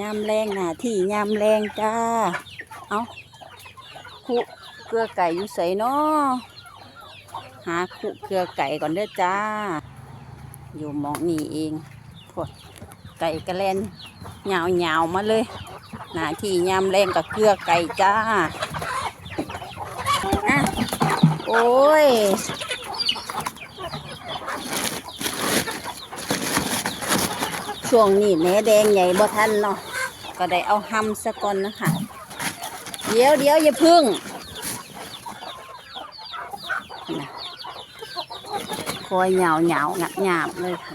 ยามแรงหน้าที่ยามแรงจ้า เอาคุเกลือไก่อยู่ใส่นาะหาคุเกลือไก่ก่อนเด้อจ้า อยู่หมองนี่เองพวกไก่กระแลนยาวยาวมาเลย หน้าที่ยามแรงกับเกลือไก่จ้าอะโอ้ย ช่วงนี้แหนแดงใหญ่บ่ทันเนาะก็ได้เอาหำซะก่อนนะคะเดี๋ยวเดี๋ยวอย่าพึ่งคอยเหงาเหงาหงับหยาบเลยค่ะ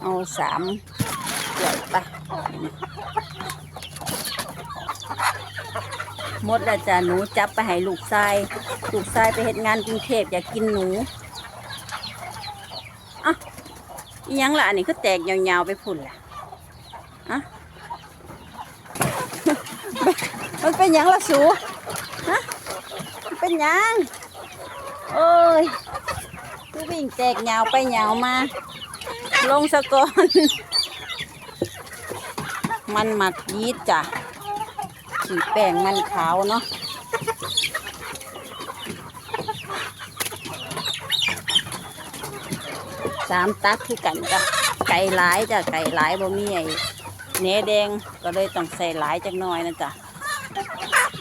เอาสามเดี๋ยวไปมดแล้วจ้ะหนูจับไปให้ลูกชายลูกชายไปเฮ็ดงานกรุงเทพอยากกินหนูอะ อียังละอันนี้ก็แตกยาวๆไปพุ่นล่ะอะมันเป็นยังละสูฮะเป็นยังโอ้ยคือวิ่งแตกยาวไปยาวมา ลงสะกอนมันหมักยีดจ้ะขีแป้งมันขาวเนาะ สามตักคือกันจ้ะไก่หลายจ้ะไก่หลายบ่มีไอ้เนื้อแดงก็เลยต้องใส่หลายจักหน่อยนะจ้ะ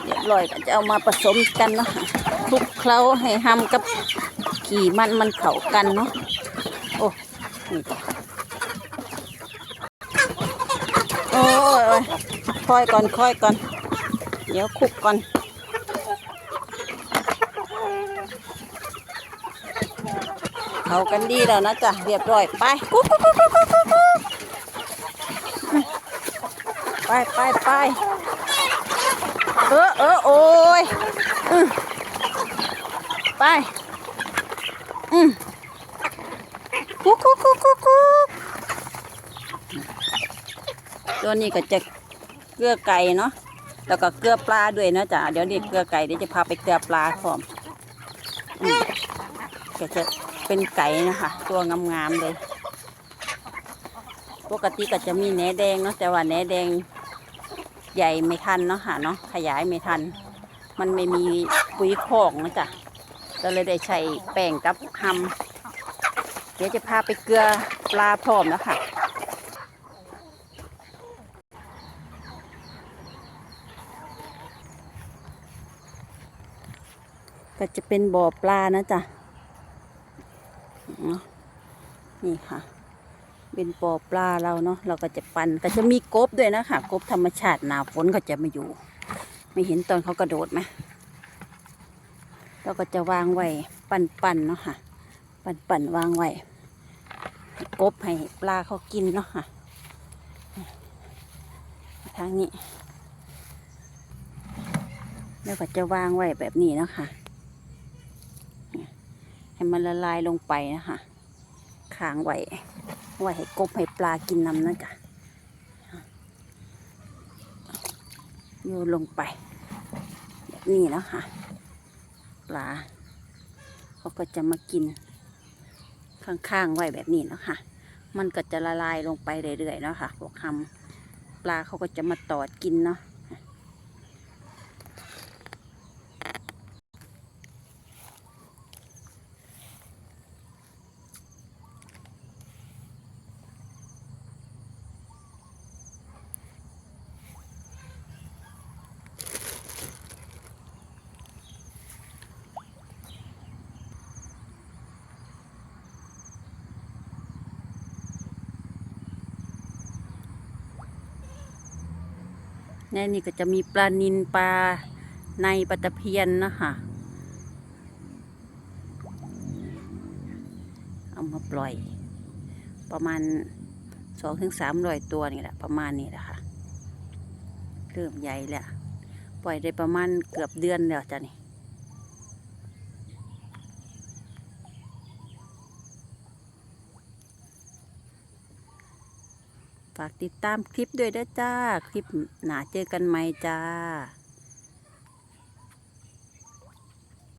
เรียบร้อยก็จะเอามาผสมกันเนาะคลุกเคล้าให้ห้ำกับขี่มันมันเข้ากันเนาะโอ้นี่จ้ะโอ้ยค่อยก่อนค่อยก่อน เดี๋ยวคลุกก่อน เขากันดีแล้วนะจ๊ะเรียบร้อยไปกุ๊กกุ๊กกุ๊กกุ๊กกุ๊กไปไปไปเออเออโอ้ยอไปอืมกุ๊กกุ๊กกุ๊กกุ๊กกุ๊กตัวนี้ก็จะเกลือไก่เนาะแล้วก็เกลือปลาด้วยนะจ๊ะเดี๋ยวนี้เกลือไก่เดี๋ยวจะพาไปเกลือปลาพร้อมอืมก็จะ เป็นไก่นะคะ ตัวงามๆเลย ปกติก็จะมีแหนแดงเนาะแต่ว่าแหนแดงใหญ่ไม่ทันเนาะค่ะเนาะขยายไม่ทัน มันไม่มีปุ๋ยคอกนะจ๊ะก็เลยได้ใช้แป้งกับหำเดี๋ยวจะพาไปเกลือปลาพร้อมแล้วค่ะก็จะเป็นบ่อปลานะจ๊ะ นาะนี่ค่ะ เป็นปอปลาเราเนาะเราก็จะปันก็จะมีกบด้วยนะค่ะกบธรรมชาติหนาฝนก็จะมาอยู่ ไม่เห็นตอนเขากระโดดไหมเราก็จะวางไว้ปันปันๆเนาะค่ะ ปันปันๆวางไว้กบให้ปลาเขากินเนาะค่ะทางนี้แล้วก็จะวางไว้แบบนี้เนาะค่ะ ให้มันละลายลงไปนะคะค้างไว้ไว้ให้กบให้ปลากินน้ำนะจ๊ะโยนลงไป แบบนี้แล้วค่ะ ปลาเขาก็จะมากิน ข้างๆไว้แบบนี้แล้วค่ะ มันก็จะละลายลงไปเรื่อยๆแล้วค่ะพวกคำปลาเขาก็จะมาตอดกินเนาะ ในนี่ก็จะมีปลานินปลาในปลาตะเพียนนะคะเอามาปล่อย ประมาณสองถึงสามร้อยตัวนี่แหละประมาณนี้แหละค่ะเริ่มใหญ่แล้วปล่อยได้ประมาณเกือบเดือนแล้วจ้ะนี่ ฝากติดตามคลิปด้วยนะจ้า คลิปหนาเจอกันไหมจ้า